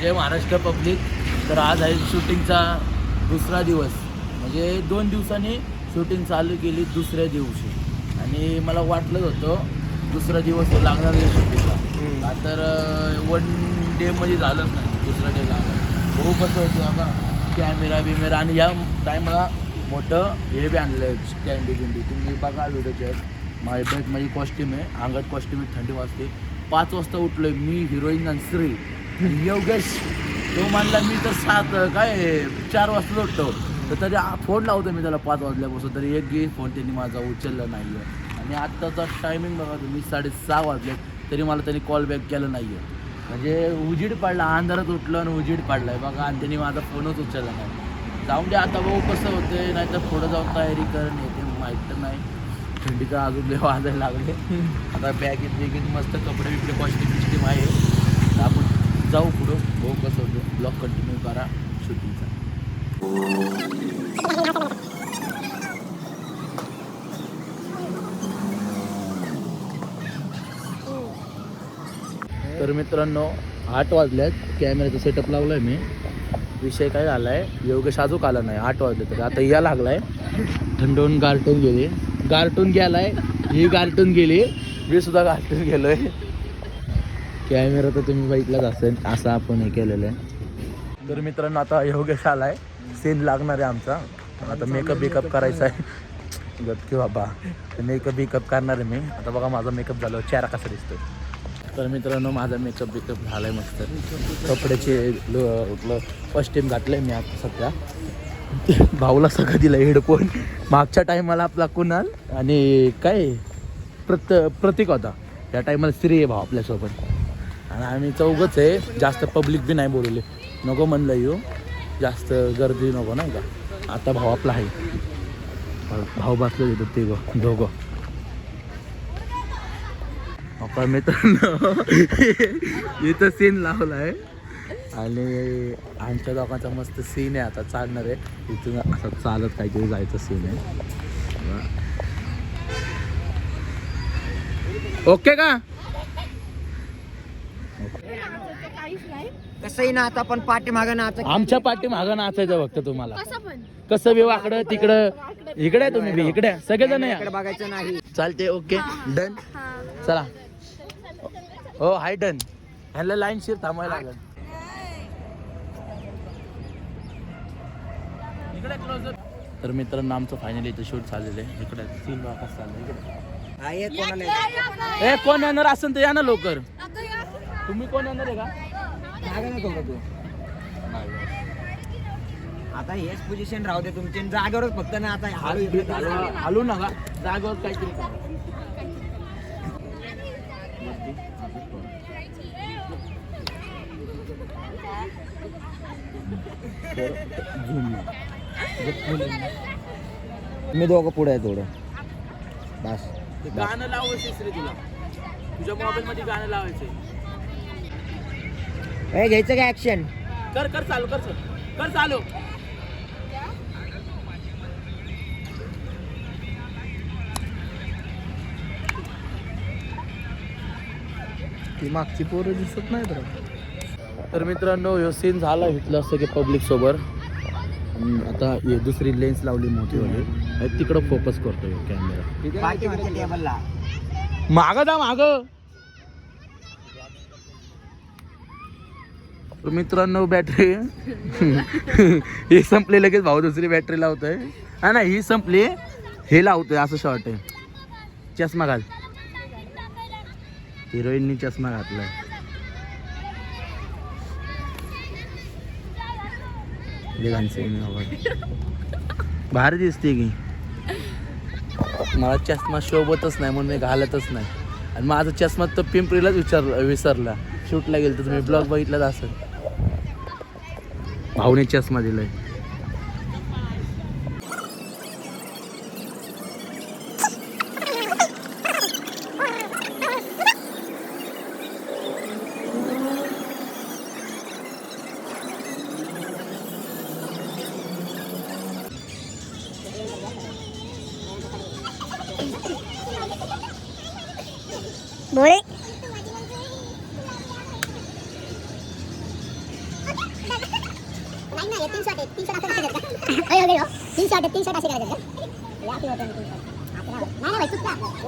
जय Maharashtra public. तर आज आहे शूटिंगचा दुसरा दिवस. म्हणजे दोन दिवसांनी शूटिंग चालू केली दुसऱ्या दिवशी. आणि मला वाटलं होतं दुसरा दिवस लागणार आहे शूटिंगला. का तर वन डेमध्ये झालंच नाही दुसरा डे लागला बघू कसं होतं बाबा. कॅमेरा बिमेरा आणि या टायमाला मोठं हे बी आणलं आहे स्टँडी बिंडी तुम्ही बघा व्हिडिओचे. माझी बॅग माझी कॉस्ट्युम आहे. अंगात कॉस्ट्युम आहे. थंडी वाजते. पाच वाजता उठलो आहे मी हिरोईन आणि श्री आणि योगेश तो म्हणला मी तर सात काय चार वाजता उठतो. तर तरी फोन लावतो मी त्याला पाच वाजल्यापासून तरी एक गे फोन त्यांनी माझा उचलला नाही आहे आणि आत्ताचा टायमिंग बघा तुम्ही साडेसहा वाजले तरी मला त्यांनी कॉल बॅक केलं नाही आहे म्हणजे उजीड पडला अंधारात उठलं आणि उजीड आहे बघा आणि त्यांनी माझा फोनच उचलला नाही. जाऊन दे आता भाऊ कसं होते नाही तर पुढं जाऊन तयारी करून येते माहीत तर नाही. थंडीचा अजून लय वाजायला लागले. आता बॅगेत बिगेत मस्त कपडे बिपडे कॉस्टिंग बिस्टिम आहे. आपण जाऊ पुढं. भाऊ कसं होतं? ब्लॉग कंटिन्यू करा. शूटिंगचा तर मित्रांनो आठ वाजल्यात कॅमेऱ्याचा सेटअप लावलाय मी. विषय काय झाला आहे योगेश अजूक आला नाही. आठ वाजले तरी. आता या लागलाय. थंडवून गारटून गेली. गारटून गेलाय. ही गारटून गेली. मी सुद्धा गारटून गेलोय. कॅमेरा तर तुम्ही बघितलाच असेल असं आपण हे केलेलं आहे. तर मित्रांनो आता योगेश आलाय सीन लागणार आहे आमचा. आता मेकअप बिकअप करायचा आहे. गतकी बाबा. मेकअप बिकअप करणार आहे मी. आता बघा माझा मेकअप झालं चेहरा कसा दिसतो तर मित्रांनो माझा मेकअप बिकअप झालाय मस्त. कपड्याचे कॉस्ट्युम घातलंय मी आता सध्या. भाऊला सगळं दिलं हेडफोन. मागच्या टायमाला आपला कुणाल आणि काय? प्रत प्रतीक होता. या टायमाला श्री आहे भाऊ आपल्यासोबत. आणि आम्ही चौघच आहे. जास्त पब्लिक बी नाही बोलवले. नको म्हणलं येऊ जास्त गर्दी नको नाही का? आता भाऊ आपला आहे. भाऊ बसले तिथं ते गो दोघं. आता मित्रांनो इथं सीन लावला आहे आणि आमच्या दोघांचा मस्त सीन आहे. आता चालणार आहे. इथून असं चालत काहीतरी जायचं सीन आहे. ओके का? कसंही ना आता पण पाठीमागं नाच आमच्या पाठी मागं नाचायचं फक्त तुम्हाला. कसं पण. कसं बी वाकडं तिकडं. इकडे आहे तुम्ही बी इकडे. सगळेजण या. इकडे बघायचं नाही. चालते ओके. डन? चला. हो हाय डन. ह्याला लाईन शिर थांबायला लागेल. तर मित्रांनो आमचं फायनली इथं शूट झालेलं आहे. इकडे सीन वापस चाललं इकडे. हा, ये कोणाला ए कोण येणार असेल तर या ना लवकर. तुम्ही कोण येणार आहे का? जागा नको का तू? आता हेच पोझिशन राहू दे तुमची. जागेवरच फक्त ना आता हळू इकडे. हलू हलू नका. जागेवर काहीतरी करा. मी दोघं पुढे आहे थोडं बस. ते गाणं लावायचं रे तुला. तुझ्या मोबाईल मध्ये गाणं लावायचंय. ए घ्यायचं का ऍक्शन कर कर चालू कर सर कर चालू. ती मागची पोरं दिसत नाही तर तर मित्रांनो ह्यो सीन झाला इथलं असं की पब्लिक सोबत. आणि आता हे दुसरी लेन्स लावली मोठी वाली आणि तिकडं फोकस करतोय कॅमेरा टेबलला माग जा माग. मित्रांनो बॅटरी ही संपली लगेच भाऊ दुसरी बॅटरी लावतोय. हा ना ही संपली. हे लावतोय असं शॉर्ट आहे. चष्मा घाल. हिरोईननी चष्मा घातलाय. भारी दिसते की. मला चष्मा शोभतच नाही म्हणून मी घालतच नाही. आणि माझा चष्मा तर पिंपरीलाच विचार विसरला. शूटला गेलं तर तुम्ही ब्लॉग बघितलाच असेल. भावने चष्मा दिलाय. बोले. का या की होतं तीन शॉट नाही नाही भाई चुकता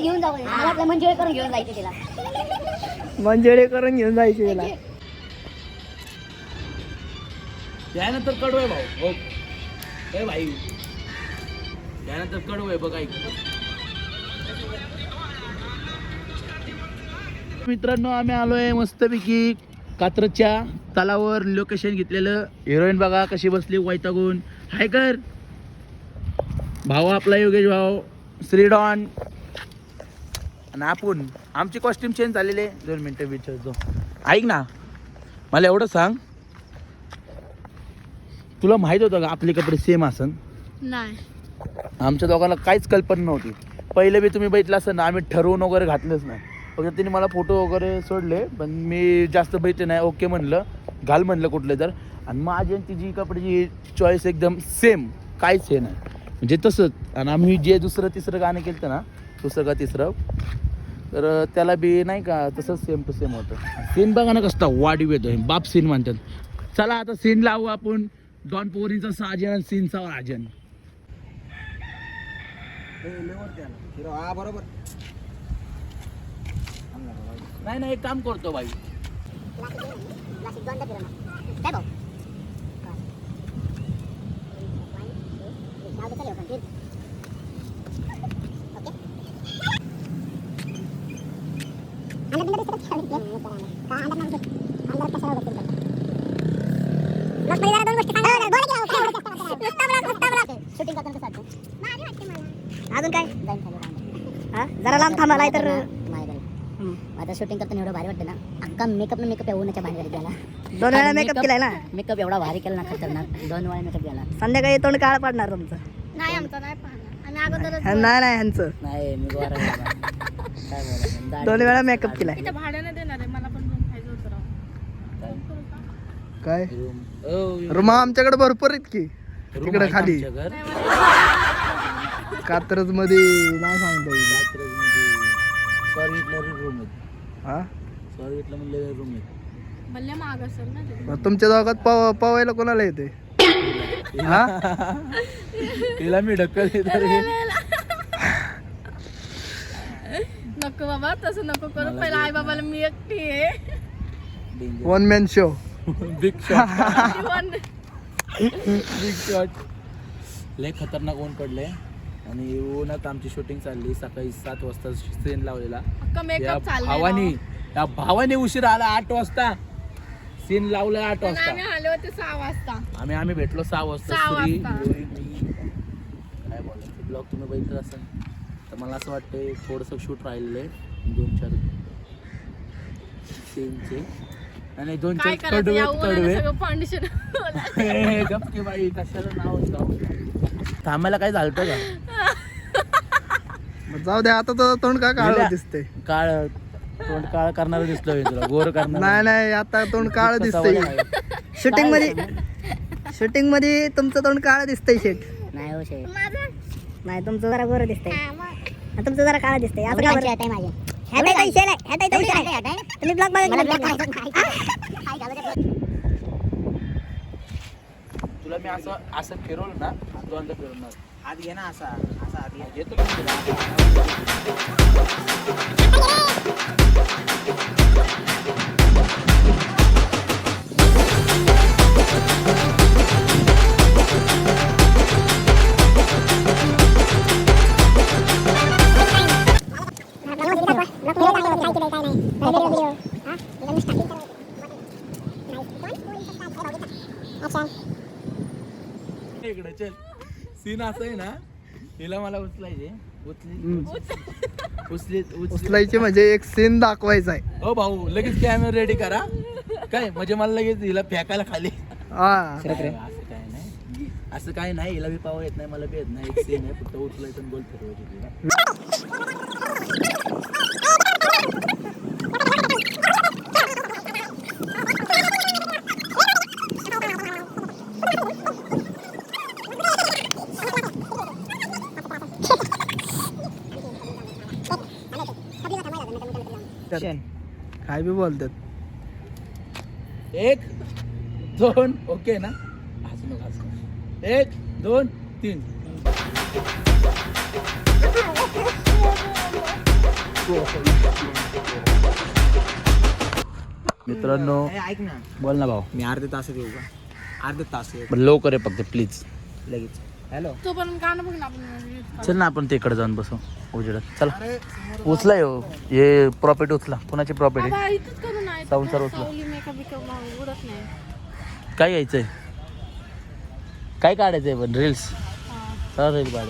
घेऊन जाऊ मंजुळे करून घेऊन जायचं तिला. मंजुळे करून घेऊन जायचे तिला त्यानंतर कडू आहे भाऊ हो. भाई त्यानंतर कडू आहे बघ ऐक. मित्रांनो आम्ही आलोय मस्तपैकी. कात्रच्या तलावर लोकेशन घेतलेलं. हिरोईन बघा कशी बसली वैतागून. हाय कर. भाऊ आपला योगेश भाऊ. श्रीडॉन. आणि आपण. आमची कॉस्ट्युम चेंज झालेली दोन मिनटं विचारतो. ऐक ना. मला एवढं सांग. तुला माहीत होतं का आपले कपडे सेम असन? नाही. आमच्या दोघांना काहीच कल्पना नव्हती. पहिले बी तुम्ही बघितलं असं ना आम्ही ठरवून वगैरे घातलंच नाही. फक्त तिने मला फोटो वगैरे सोडले पण मी जास्त बघितले नाही ओके म्हणलं घाल म्हणलं कुठले तर. आणि माझी आणि तिची कपड्याची चॉईस एकदम सेम काहीच हे नाही. म्हणजे तसंच आणि आम्ही जे दुसरं तिसरं गाणं केलं ना दुसरं का तिसरं तर त्याला बी नाही का तसंच सेम टू सेम होतं. सीन बघा ना कसं वाढीव येतोय. बाप सीन म्हणतात. चला आता सीन लावू आपण. डॉन पोरींचा साजन आणि सीनचा राजन. हिरो बरोबर. नाही नाही एक काम करतो बाई अजून काय हा जरा लांब थांबा नाही तर आता शूटिंग करताना एवढं भारी वाटतं ना. अख्खा मेकअप मेकअप येऊनच्या बाहेर गेला दोन वेळा मेकअप केलाय ना? मेकअप एवढा भारी केला ना खतरनाक. दोन वेळा मेकअप केला. संध्याकाळी तोंड काळ पडणार तुमचं. नाही आमचा नाही पाहणार. नाही नाही ह्यांचं. नाही मी दोन वेळा मेकअप केलाय. इथे भाड्याने देणार आहे. मला पण? काय? रूम ओ, रुमा आमच्याकडे भरपूर आहेत की. तिकडे खाली. कात्रजमध्ये नाही सांगता हा? स्वारगेटला म्हणले रूम आहेत भल्ले महाग असेल ना ते. मग तुमच्या दोघात पव पवायला कोणाला येते? हा? तिला मी आहे. नको बाबा तसं नको करू. पहिला आई बाबाला मी एकटी आहे. One man show big shot big shot लय खतरनाक ऊन पडले आणि ऊनात आमची शूटिंग चालली. सकाळी सात वाजता सीन लावलेला. अख्खा या मेकअप चाललाय भावानी राव. या भावाने उशीर आला आठ वाजता. सीन लावलाय आठ पण वाजता. आम्ही आले होते सहा वाजता. आम्ही आम्ही भेटलो सहा वाजता सहा श्री, वाजता. रोहित, मी. काय बोलायचं ब्लॉग तुम्ही बघितलं असेल. तर मला असं वाटतंय थोडंसं शूट राहिलेलं आहे. दोन चार सीनचे आणि दोन काय चार करायचं? कडवे या उन्हाने कडवे. सगळं फाउंडेशन हे, गप्पी बाई कशाला नाव जाऊ थांबायला काय झालं का? जाऊ दे आता तर तोंड का काळ. दिसते काळ तोंड काळ करणार दिसतोय तुला गोर करणार. नाही नाही आता तोंड काळ दिसतंय. शूटिंगमध्ये शूटिंगमध्ये तुमचं तोंड काळ दिसतंय शेट नाही हो शेठ नाही तुमचं जरा गोरं दिसतंय. आणि तुमचं जरा काळा दिसतंय. असं का बरं? ह्या ताई ताई शेल आहे, ह्या ताई ताई शेल आहे. तुम्ही ब्लॉग तुला मी असं असं फिरवलं ना दोनदा फिरवणार हात घे ना असा असा हात घे. घेतो का? सीन असं आहे ना हिला मला उचलायचे. उचली उचली. उचली उचलायचे म्हणजे एक सीन दाखवायचा आहे. हो भाऊ लगेच कॅमेरा रेडी करा. काय म्हणजे मला लगेच हिला फेकायला खाली. हा. नाही, असं काय नाही. असं काय नाही हिला बी पाव येत नाही मला बी येत नाही. एक सीन आहे फक्त उचलायचं आणि गोल फिरवायची तिला. काय बी बोलतात. एक दोन ओके ना. एक दोन तीन. मित्रांनो ऐक ना. बोल ना भाऊ. मी अर्धे तास येऊ का? अर्धे तास येऊ. लवकर आहे फक्त प्लीज लगेच. हॅलो. तो पण गाणं बघ ना आपण चल ना आपण तिकडे जाऊन बसू उजेडात. चला. उचला हो हे प्रॉफिट उचला. कोणाची प्रॉफिट आहे इथंच उचला. सावली मेकअप बिकअप उडत नाही. काय घ्यायचंय काय काढायचंय पण? रील्स हा. चला रील काढ.